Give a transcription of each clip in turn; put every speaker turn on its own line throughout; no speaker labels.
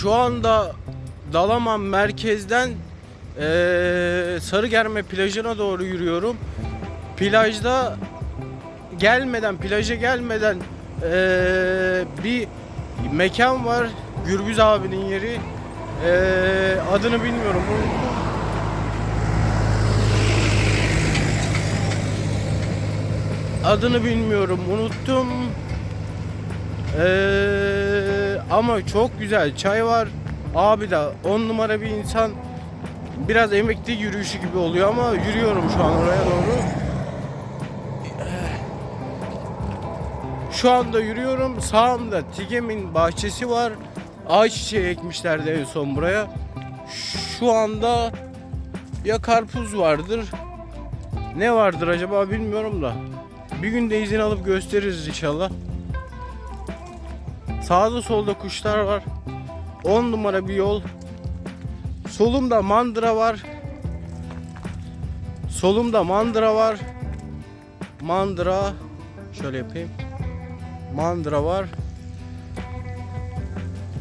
Şu anda Dalaman merkezden eee Sarıgerme plajına doğru yürüyorum. Plajda gelmeden, plaja gelmeden eee, bir mekan var. Gürbüz abinin yeri. Eee, adını bilmiyorum. Adını bilmiyorum, unuttum. Eee, ama çok güzel çay var. Abi de on numara bir insan. Biraz emekli yürüyüşü gibi oluyor ama yürüyorum şu an oraya doğru. Şu anda yürüyorum. Sağımda Tigem'in bahçesi var. Ayçiçeği ekmişlerdi en son buraya. Şu anda ya karpuz vardır. Ne vardır acaba bilmiyorum da. Bir gün de izin alıp gösteririz inşallah. Sağda solda kuşlar var. 10 numara bir yol. Solumda mandıra var. Solumda mandıra var. Mandıra şöyle yapayım. Mandıra var.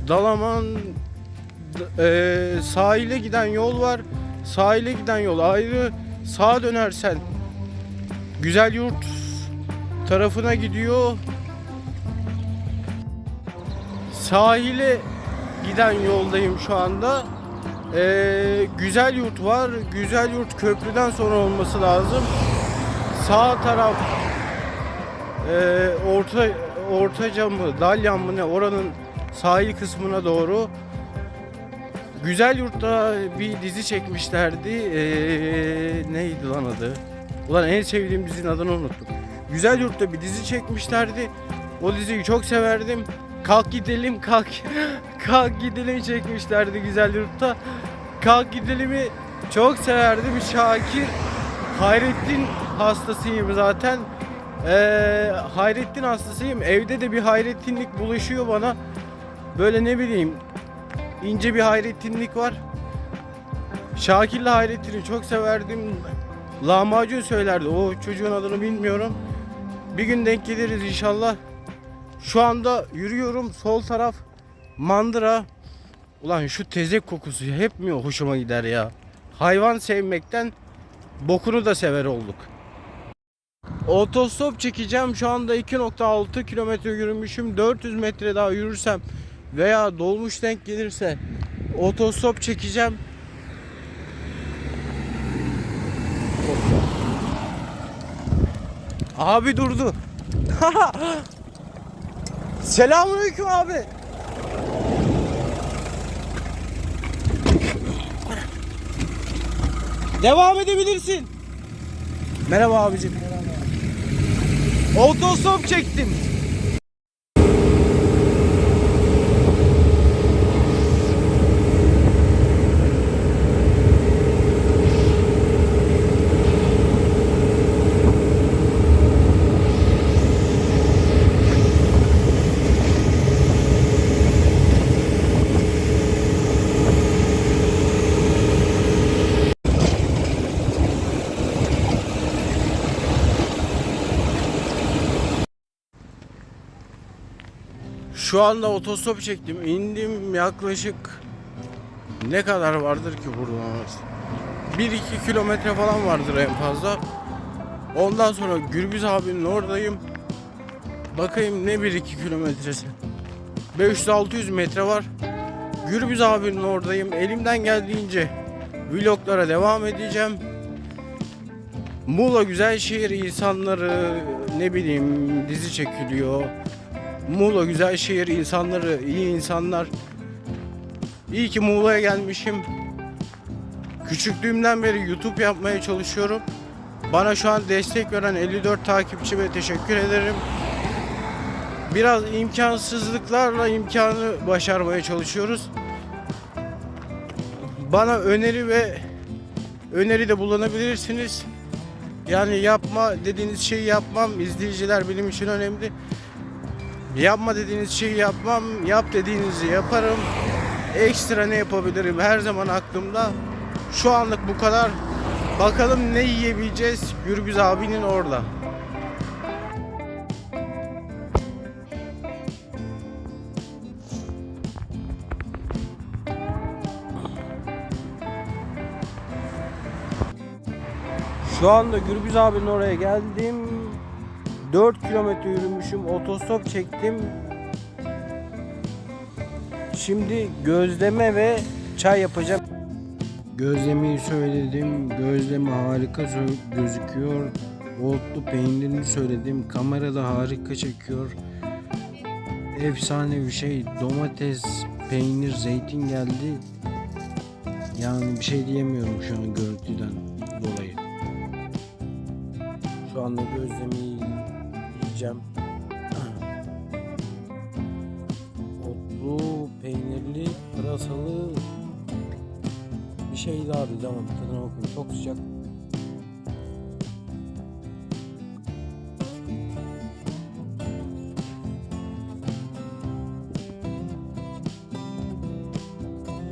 Dalaman eee, sahile giden yol var. Sahile giden yol ayrı. Sağa dönersen Güzel Yurt tarafına gidiyor. Sahile giden yoldayım şu anda. Ee, güzel yurt var. Güzel yurt köprüden sonra olması lazım. Sağ taraf ee, orta ortaca mı Dalyan mı ne oranın sahil kısmına doğru Güzel Yurt'ta bir dizi çekmişlerdi. Ee, neydi lan adı? Ulan en sevdiğim dizinin adını unuttum. Güzel Yurt'ta bir dizi çekmişlerdi. O diziyi çok severdim. Kalk gidelim kalk. kalk gidelim çekmişlerdi Güzel Yurt'ta. Kalk gidelimi çok severdim. Şakir Hayrettin hastasıyım zaten. Ee, Hayrettin hastasıyım. Evde de bir hayrettinlik bulaşıyor bana. Böyle ne bileyim ince bir hayrettinlik var. Şakir'le Hayrettin'i çok severdim. Lahmacun söylerdi. O çocuğun adını bilmiyorum. Bir gün denk geliriz inşallah. Şu anda yürüyorum. Sol taraf mandıra. Ulan şu tezek kokusu hep mi hoşuma gider ya? Hayvan sevmekten bokunu da sever olduk. Otostop çekeceğim. Şu anda 2.6 kilometre yürümüşüm. 400 metre daha yürürsem veya dolmuş denk gelirse otostop çekeceğim. Abi durdu. Selamünaleyküm abi. Devam edebilirsin. Merhaba abicim. Otostop çektim. Şu anda otostop çektim. İndim yaklaşık ne kadar vardır ki buradan? 1-2 kilometre falan vardır en fazla. Ondan sonra Gürbüz abinin oradayım. Bakayım ne 1-2 kilometresi. 500-600 metre var. Gürbüz abinin oradayım. Elimden geldiğince vloglara devam edeceğim. Muğla güzel şehir insanları ne bileyim dizi çekiliyor. Muğla güzel şehir, insanları iyi insanlar. İyi ki Muğla'ya gelmişim. Küçüklüğümden beri YouTube yapmaya çalışıyorum. Bana şu an destek veren 54 takipçime teşekkür ederim. Biraz imkansızlıklarla imkanı başarmaya çalışıyoruz. Bana öneri ve öneri de bulunabilirsiniz. Yani yapma dediğiniz şeyi yapmam. İzleyiciler benim için önemli. Yapma dediğiniz şeyi yapmam, yap dediğinizi yaparım. Ekstra ne yapabilirim her zaman aklımda. Şu anlık bu kadar. Bakalım ne yiyebileceğiz Gürbüz abinin orada. Şu anda Gürbüz abinin oraya geldim 4 kilometre yürümüşüm. Otostop çektim. Şimdi gözleme ve çay yapacağım. Gözlemeyi söyledim. Gözleme harika gözüküyor. Otlu peynirini söyledim. Kamerada harika çekiyor. Efsane bir şey. Domates, peynir, zeytin geldi. Yani bir şey diyemiyorum şu an görüntüden dolayı. Şu anda gözlemeyi yiyeceğim. Otlu, peynirli, pırasalı bir şey daha dedi ama tadına bakın çok sıcak.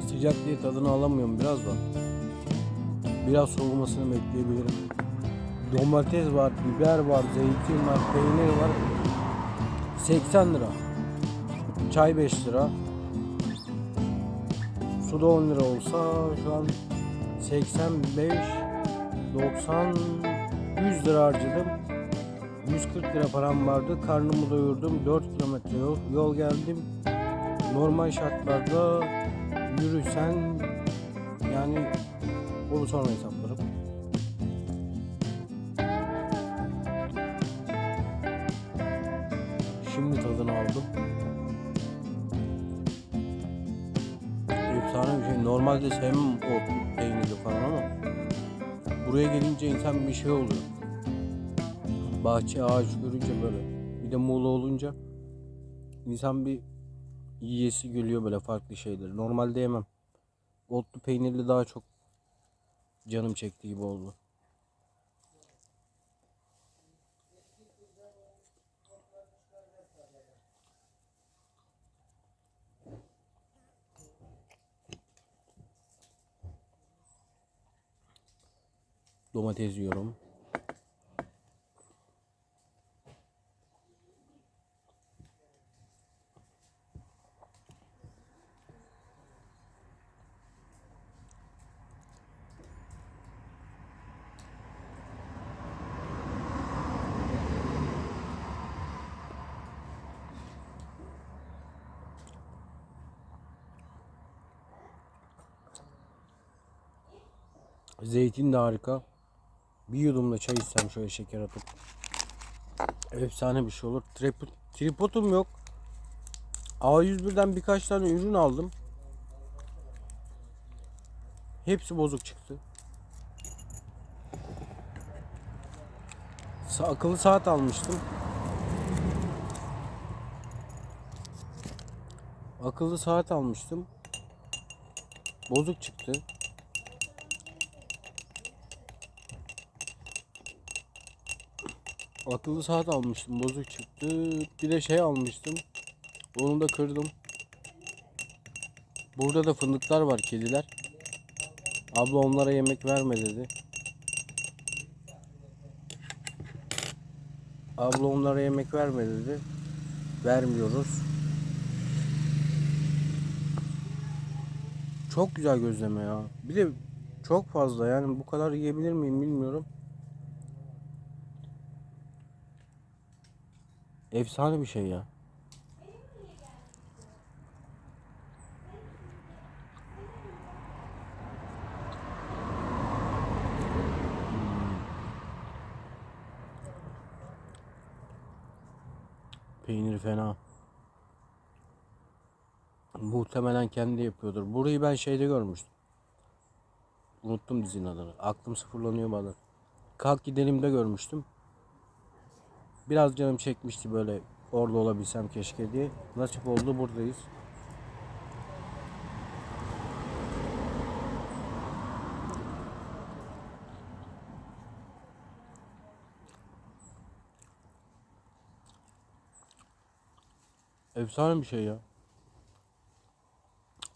Sıcak diye tadını alamıyorum biraz da. Biraz soğumasını bekleyebilirim. Domates var, biber var, zeytin var, peynir var. 80 lira. Çay 5 lira. Su da 10 lira olsa şu an 85 90 100 lira harcadım. 140 lira param vardı. Karnımı doyurdum. 4 kilometre yol, yol geldim. Normal şartlarda yürüsen yani onu sonra hesaplarım. Normalde sevmem otlu peynirli falan ama buraya gelince insan bir şey oluyor. Bahçe ağaç görünce böyle bir de Muğla olunca insan bir yiyesi geliyor böyle farklı şeyler. Normalde yemem. Otlu peynirli daha çok canım çekti gibi oldu. Domates yiyorum. Zeytin de harika. Bir yudumla çay içsem şöyle şeker atıp. Efsane bir şey olur. Tripod, tripodum yok. A101'den birkaç tane ürün aldım. Hepsi bozuk çıktı. Akıllı saat almıştım. Akıllı saat almıştım. Bozuk çıktı. Akıllı saat almıştım. Bozuk çıktı. Bir de şey almıştım. Onu da kırdım. Burada da fındıklar var kediler. Abla onlara yemek verme dedi. Abla onlara yemek verme dedi. Vermiyoruz. Çok güzel gözleme ya. Bir de çok fazla yani bu kadar yiyebilir miyim bilmiyorum. Efsane bir şey ya. Peynir fena. Muhtemelen kendi yapıyordur. Burayı ben şeyde görmüştüm. Unuttum dizinin adını. Aklım sıfırlanıyor bana. Kalk gidelim de görmüştüm. Biraz canım çekmişti böyle orada olabilsem keşke diye. Nasip oldu buradayız. Efsane bir şey ya.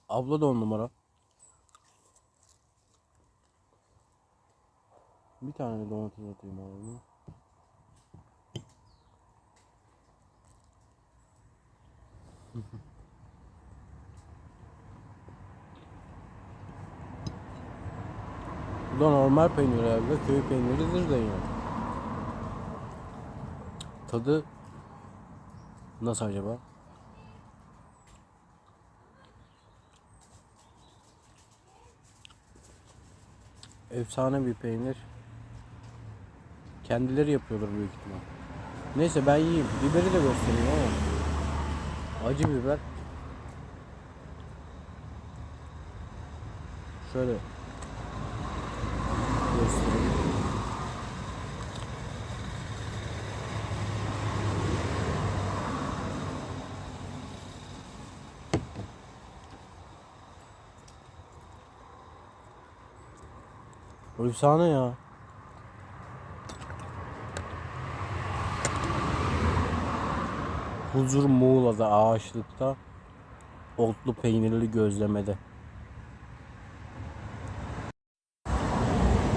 Abla da on numara. Bir tane de atayım abi. Bu da normal peynir herhalde. Köy peyniridir de yani. Tadı nasıl acaba? Efsane bir peynir. Kendileri yapıyorlar büyük ihtimal. Neyse ben yiyeyim. Biberi de göstereyim ama. Acı biber. Şöyle göstereyim. Efsane ya. Huzur Muğla'da ağaçlıkta otlu peynirli gözlemede.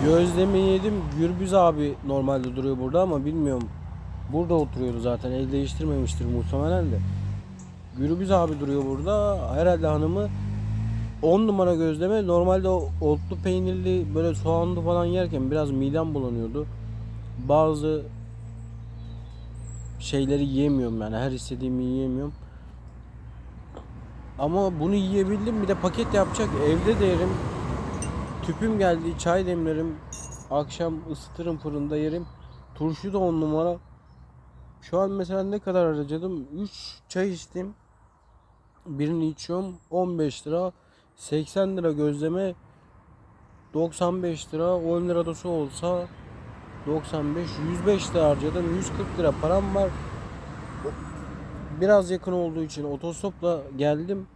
Gözleme yedim. Gürbüz abi normalde duruyor burada ama bilmiyorum. Burada oturuyordu zaten. El değiştirmemiştir muhtemelen de. Gürbüz abi duruyor burada. Herhalde hanımı 10 numara gözleme. Normalde o otlu peynirli böyle soğanlı falan yerken biraz midem bulanıyordu. Bazı şeyleri yiyemiyorum yani her istediğimi yiyemiyorum. Ama bunu yiyebildim bir de paket yapacak evde de yerim. Tüpüm geldi çay demlerim. Akşam ısıtırım fırında yerim. Turşu da 10 numara. Şu an mesela ne kadar harcadım? 3 çay içtim. Birini içiyorum 15 lira. 80 lira gözleme 95 lira 10 lira da su olsa 95 105 lira harcadım. 140 lira param var. Biraz yakın olduğu için otostopla geldim.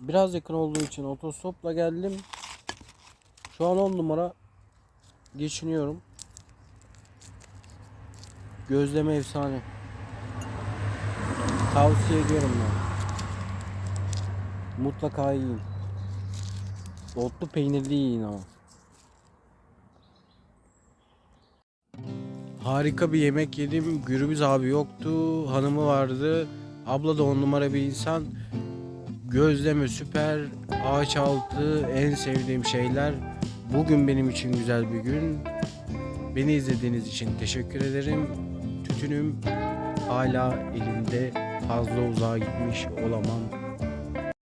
Biraz yakın olduğu için otostopla geldim. Şu an 10 numara geçiniyorum. Gözleme efsane. Tavsiye ediyorum ben. Mutlaka yiyin. Otlu peynirli yiyin ama Harika bir yemek yedim. Gürbüz abi yoktu. Hanımı vardı. Abla da on numara bir insan. Gözleme süper. Ağaç altı en sevdiğim şeyler. Bugün benim için güzel bir gün. Beni izlediğiniz için teşekkür ederim. Tütünüm hala elimde. Fazla uzağa gitmiş olamam.